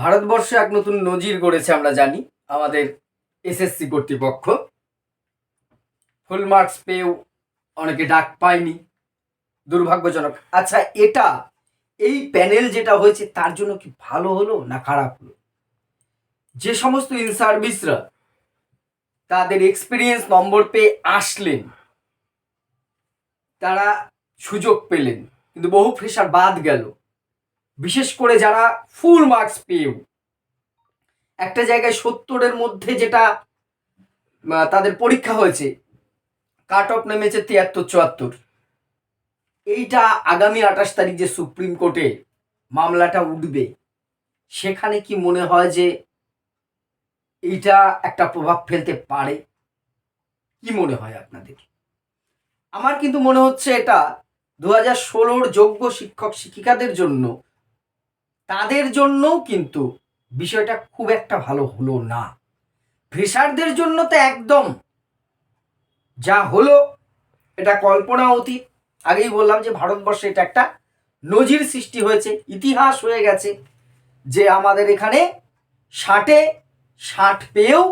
ভারতবর্ষে এক নতুন নজির গড়েছে আমরা জানি, আমাদের এসএসসি কর্তৃপক্ষ। ফুল মার্কস পেয়েও অনেকে ডাক পায়নি, দুর্ভাগ্যজনক। আচ্ছা এটা, এই প্যানেল যেটা হয়েছে, তার জন্য কি ভালো হলো না খারাপ হলো? যে সমস্ত ইন সার্ভিসরা তাদের এক্সপিরিয়েন্স নম্বর পেয়ে আসলেন, তারা সুযোগ পেলেন, কিন্তু বহু ফ্রেশার বাদ গেল। বিশেষ করে যারা ফুল মার্কস পেয়েও। একটা জায়গায় সত্তরের মধ্যে যেটা তাদের পরীক্ষা হয়েছে কাট অফ নেমেছে তিয়াত্তর, চুয়াত্তর। এইটা আগামী আঠাশ তারিখ যে সুপ্রিম কোর্টে মামলাটা উঠবে, সেখানে কি মনে হয় যে এইটা একটা প্রভাব ফেলতে পারে? কি মনে হয় আপনাদের? আমার কিন্তু মনে হচ্ছে এটা দু হাজার ষোলোর যোগ্য শিক্ষক শিক্ষিকাদের জন্য তাদের জন্যও কিন্তু বিষয়টা খুব একটা ভালো হলো না। ফ্রেশারদের জন্য তো একদম যা হলো, এটা কল্পনা অতীত। আগেই বললাম যে ভারতবর্ষে এটা একটা নজির সৃষ্টি হয়েছে, ইতিহাস হয়ে গেছে যে আমাদের এখানে ষাটে ষাট পেয়েও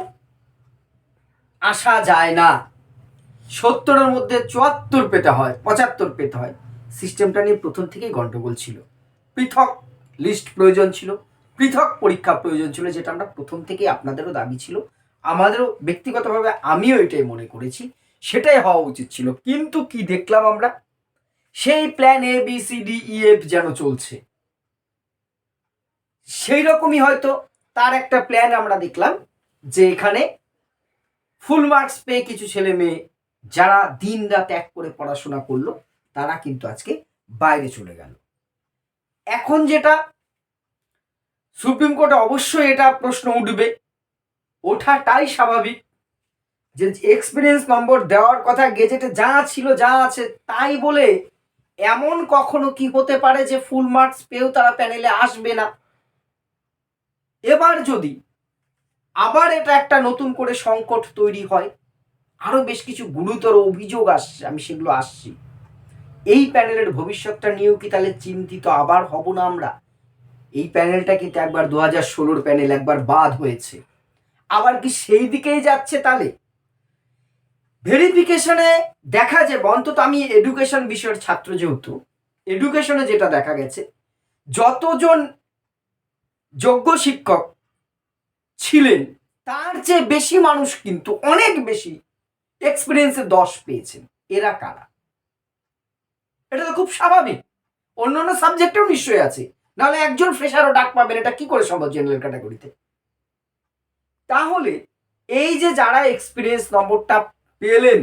আসা যায় না। সত্তরের মধ্যে চুয়াত্তর পেতে হয়, পঁচাত্তর পেতে হয়। সিস্টেমটা নিয়ে প্রথম থেকেই গন্ডগোল ছিল। পৃথক লিস্ট প্রয়োজন ছিল, পৃথক পরীক্ষা প্রয়োজন ছিল, যেটা আমরা প্রথম থেকেই আপনাদেরও দাবি ছিল। আমাদেরও ব্যক্তিগতভাবে আমিও এটাই মনে করেছি, সেটাই হওয়া উচিত ছিল। কিন্তু কি দেখলাম আমরা? সেই plan A B C D E F যেন চলছে। সেই রকমই হয়তো তার একটা প্ল্যান আমরা দেখলাম, যে এখানে ফুল মার্কস পেয়ে কিছু ছেলে মেয়ে যারা দিন রাত এক করে পড়াশোনা করল, তারা কিন্তু আজকে বাইরে চলে গেল। এখন যেটা, সুপ্রিম কোর্টে অবশ্যই এটা প্রশ্ন উঠবে। ওঠাটাই স্বাভাবিক। যে এক্সপিরিয়েন্স নম্বর দেওয়ার কথা গেজেটে যা ছিল, যা আছে, তাই বলে এমন কখনো কি হতে পারে যে ফুল মার্কস পেয়েও তারা প্যানেলে আসবে না? এবার যদি আবার এটা একটা নতুন করে সংকট তৈরি হয়, আরও বেশ কিছু গুরুতর অভিযোগ আসছে, আমি সেগুলো আসছি। এই প্যানেলের ভবিষ্যৎটা নিয়েও কি তাহলে চিন্তিত? আবার হব না আমরা? এই প্যানেলটা কিন্তু একবার দু হাজার ষোলোর প্যানেল একবার বাদ হয়েছে। আবার কি সেই দিকেই যাচ্ছে তাহলে? ভেরিফিকেশনে দেখা যাবে অন্তত আমি এডুকেশন বিষয়ের ছাত্র যেহেতু, এডুকেশনে যেটা দেখা গেছে, যতজন যোগ্য শিক্ষক ছিলেন, তার চেয়ে বেশি মানুষ কিন্তু অনেক বেশি এক্সপিরিয়েন্সে দশ পেয়েছেন। এরা কারা? এটা তো খুব স্বাভাবিক। অন্য অন্য সাবজেক্টেও নিশ্চয়ই আছে। নাহলে একজন ফ্রেশারও ডাক পাবেন, এটা কি করে সম্ভব জেনারেল ক্যাটাগরিতে তাহলে এই যে যারা এক্সপিরিয়েন্স নম্বরটা পেলেন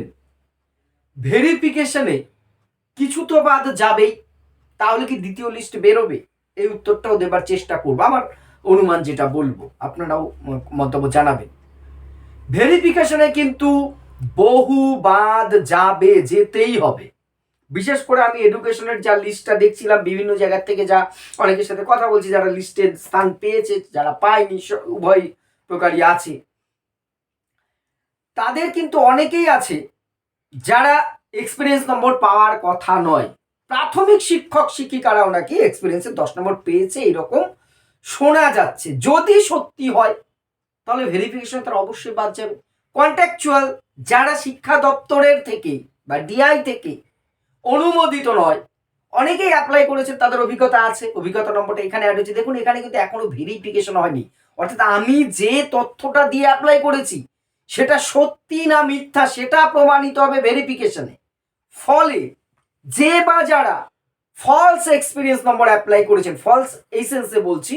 ভেরিফিকেশনে কিছু তো বাদ যাবেই। তাহলে কি দ্বিতীয় লিস্ট বেরোবে? এই উত্তরটাও দেবার চেষ্টা করব। আমার অনুমান যেটা বলব, আপনারাও মন্তব্য জানাবেন। ভেরিফিকেশনে কিন্তু বহু বাদ যাবে, যেতেই হবে। বিশেষ করে আমি এডুকেশনের যা লিস্টটা দেখছিলাম, বিভিন্ন জায়গা থেকে যা অনেকের সাথে কথা বলছি, যারা লিস্টে স্থান পেয়েছে, যারা পায়নি উভয় প্রকারই আছে। তাদের কিন্তু অনেকেই আছে যারা এক্সপিরিয়েন্স নম্বর পাওয়ার কথা নয়। প্রাথমিক শিক্ষক শিক্ষিকারাও নাকি এক্সপিরিয়েন্সে দশ নম্বর পেয়েছে, এরকম শোনা যাচ্ছে। যদি সত্যি হয়, তাহলে ভেরিফিকেশন তার অবশ্যই বাদ যাবে। কন্ট্যাকচুয়াল যারা শিক্ষা দপ্তরের থেকে বা ডিআই থেকে অনুমোদিত নয়। অনেকেই অ্যাপ্লাই করেছে, তাদের অভিজ্ঞতা আছে। অভিজ্ঞতা নম্বরটা এখানে অ্যাড হয়েছে। দেখুন, এখানে কিন্তু এখনও ভেরিফিকেশন হয়নি। অর্থাৎ আমি যে তথ্যটা দিয়ে অ্যাপ্লাই করেছি, সেটা সত্যি না মিথ্যা, সেটা প্রমাণিত হবে ভেরিফিকেশনে ফলে যে বা যারা ফলস এক্সপিরিয়েন্স নম্বর অ্যাপ্লাই করেছেন ফলস এই সেন্সে বলছি,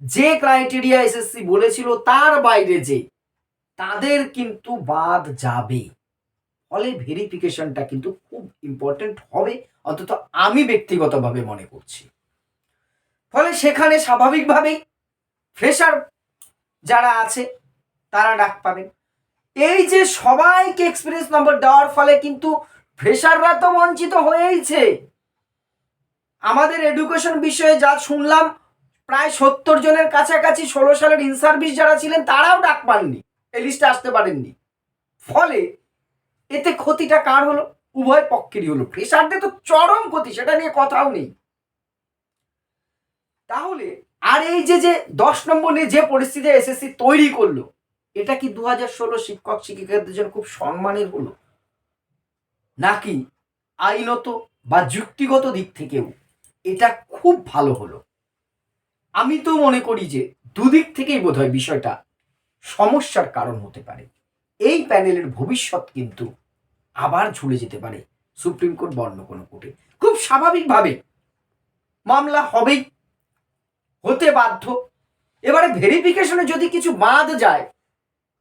যে ক্রাইটেরিয়া এসএসসি বলেছিল, তার বাইরে যে, তাদের কিন্তু বাদ যাবে ফলে ভেরিফিকেশনটা কিন্তু খুব ইম্পর্টেন্ট হবে, অন্তত আমি ব্যক্তিগতভাবে মনে করছি। ফলে সেখানে স্বাভাবিকভাবেই ফ্রেশার যারা আছে, তারা ডাক পাবেন। এই যে সবাইকে এক্সপিরিয়েন্স নম্বর দেওয়ার ফলে কিন্তু ফ্রেশাররা তো বঞ্চিত হয়েইছে। আমাদের এডুকেশন বিষয়ে যা শুনলাম, প্রায় সত্তর জনের কাছাকাছি ষোলো সালের ইন সার্ভিস যারা ছিলেন, তারাও ডাক পাননি। এই লিস্টে আসতে পারেননি। ফলে এতে ক্ষতিটা কার হলো? উভয় পক্ষেরই হলো ফ্রেশারদের তো চরম ক্ষতি, সেটা নিয়ে কথাও নেই। তাহলে, আর এই যে যে দশ নম্বর নিয়ে যে পরিস্থিতি এসএসসি তৈরি করল, এটা কি দু হাজার ষোলো শিক্ষক শিক্ষিকাদের জন্য খুব সম্মানের হলো? নাকি আইনত বা যুক্তিগত দিক থেকেও এটা খুব ভালো হলো? আমি তো মনে করি যে দুদিক থেকেই বোধহয় বিষয়টা সমস্যার কারণ হতে পারে। এই প্যানেলের ভবিষ্যৎ কিন্তু আবার ঝুলে যেতে পারে সুপ্রিম কোর্ট বর্ণ কোনো কোর্টে। খুব স্বাভাবিকভাবে মামলা হবেই, হতে বাধ্য। এবারে ভেরিফিকেশনে যদি কিছু বাদ যায়,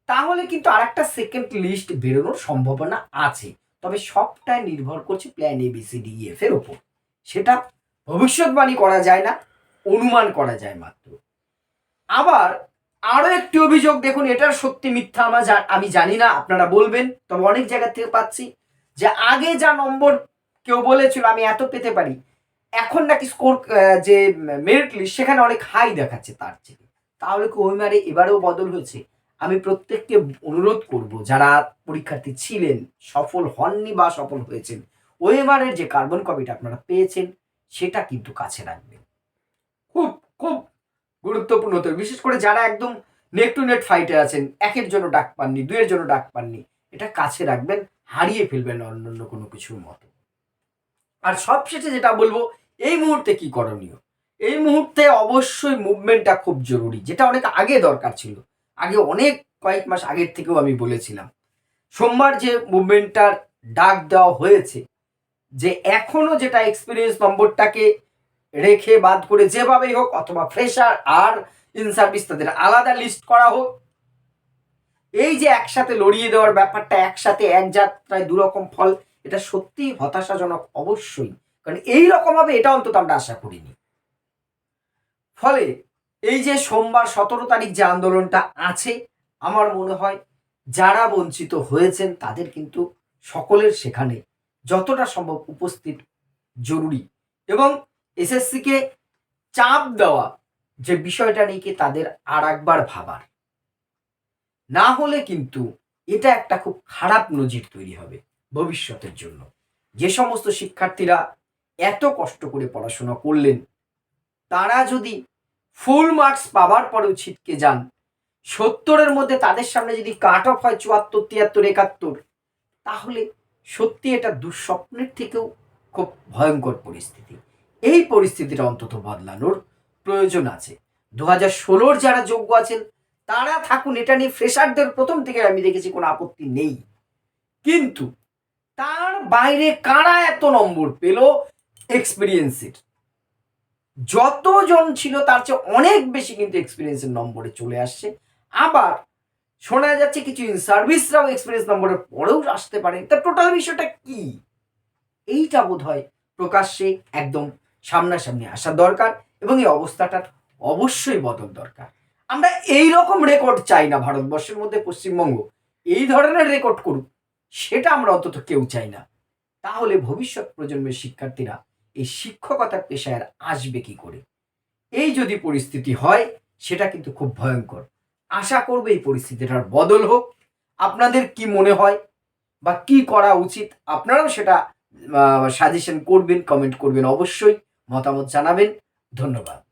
তাহলে কিন্তু আর একটা সেকেন্ড লিস্ট বেরোনোর সম্ভাবনা আছে। তবে সবটাই নির্ভর করছে প্ল্যান এ বিসিডি এফ এর ওপর। সেটা ভবিষ্যৎবাণী করা যায় না, অনুমান করা যায় মাত্র। আবার আরও একটি অভিযোগ দেখুন, এটার সত্যি মিথ্যা আমার আমি জানি না, আপনারা বলবেন, তবে অনেক জায়গা থেকে পাচ্ছি যে আগে যা নম্বর কেউ বলেছিল, আমি এত পেতে পারি। এখন নাকি স্কোর যে মেরিট লিস্ট, সেখানে অনেক হাই দেখাচ্ছে তার থেকে তাহলে কি ওই মারে এবারেও বদল হয়েছে? আমি প্রত্যেককে অনুরোধ করব, যারা পরীক্ষার্থী ছিলেন, সফল হননি বা সফল হয়েছেন ওএমআরের যে কার্বন কপিটা আপনারা পেয়েছেন, সেটা কিন্তু কাছে রাখবেন। খুব খুব গুরুত্বপূর্ণ তো বিশেষ করে যারা একদম নেট টু নেট ফাইটে আছেন, একের জন্য ডাক পাননি, দুইয়ের জন্য ডাক পাননি, এটা কাছে রাখবেন, হারিয়ে ফেলবেন অন্যান্য কোনো কিছুর মতো। আর সবশেষে যেটা বলব, এই মুহূর্তে কি করণীয়? এই মুহূর্তে অবশ্যই মুভমেন্টটা খুব জরুরি, যেটা অনেক আগে দরকার ছিল। আগে অনেক কয়েক মাস আগের থেকেও আমি বলেছিলাম, সোমবার যে মুভমেন্টটার ডাক দেওয়া হয়েছে, যে এখনও যেটা এক্সপিরিয়েন্স নম্বরটাকে রেখে বাদ করে যেভাবেই হোক অথবা ফ্রেশার আর ইন সার্ভিস তাদের আলাদা লিস্ট করা হোক। এই যে একসাথে লড়িয়ে দেওয়ার ব্যাপারটা, একসাথে এক যাত্রায় দুরকম ফল, এটা সত্যিই হতাশাজনক অবশ্যই। কারণ এই রকম হবে এটা অন্তত আমরা আশা করিনি। ফলে এই যে সোমবার সতেরো তারিখ যে আন্দোলনটা আছে, আমার মনে হয় যারা বঞ্চিত হয়েছেন তাদের কিন্তু সকলের সেখানে যতটা সম্ভব উপস্থিত জরুরি। এবং এসএসসিকে চাপ দেওয়া যে বিষয়টা নিয়ে তাদের আর একবার ভাবার। না হলে কিন্তু এটা একটা খুব খারাপ নজির তৈরি হবে ভবিষ্যতের জন্য। যে সমস্ত শিক্ষার্থীরা এত কষ্ট করে পড়াশোনা করলেন, তারা যদি ফুল মার্কস পাবার পরেও ছিটকে যান, সত্তরের মধ্যে তাদের সামনে যদি কাট অফ হয় চুয়াত্তর, তিয়াত্তর, একাত্তর, তাহলে সত্যি এটা দুঃস্বপ্নের থেকেও খুব ভয়ঙ্কর পরিস্থিতি। এই পরিস্থিতিটা অন্তত বদলানোর প্রয়োজন আছে। দু হাজার ষোলোর যারা যোগ্য আছেন, তারা থাকুন, এটা নিয়ে ফ্রেশারদের প্রথম থেকে আমি দেখেছি কোনো আপত্তি নেই। কিন্তু তার বাইরে কারা এত নম্বর পেল? এক্সপিরিয়েন্সের যতজন ছিল, তার চেয়ে অনেক বেশি কিন্তু এক্সপিরিয়েন্সের নম্বরে চলে আসছে। আবার শোনা যাচ্ছে কিছু সার্ভিসরাও এক্সপিরিয়েন্স নম্বরের পরেও আসতে পারে। তা টোটাল বিষয়টা কি? এইটা বোধ হয় প্রকাশ্যে একদম সামনাসামনি আসা দরকার এবং এই অবস্থাটার অবশ্যই বদল দরকার। আমরা এই রকম রেকর্ড চাই না ভারতবর্ষের মধ্যে, পশ্চিমবঙ্গ। এই ধরনের রেকর্ড করুক, সেটা আমরা অন্তত কেউ চাই না। তাহলে ভবিষ্যৎ প্রজন্মের শিক্ষার্থীরা এই শিক্ষকতার পেশায় আসবে কি করে? এই যদি পরিস্থিতি হয়, সেটা কিন্তু খুব ভয়ঙ্কর। আশা করবে এই পরিস্থিতিটার বদল হোক। আপনাদের কি মনে হয় বা কি করা উচিত? আপনারাও সেটা সাজেশন করবেন কমেন্ট করবেন অবশ্যই। মতামত জানাবেন। ধন্যবাদ।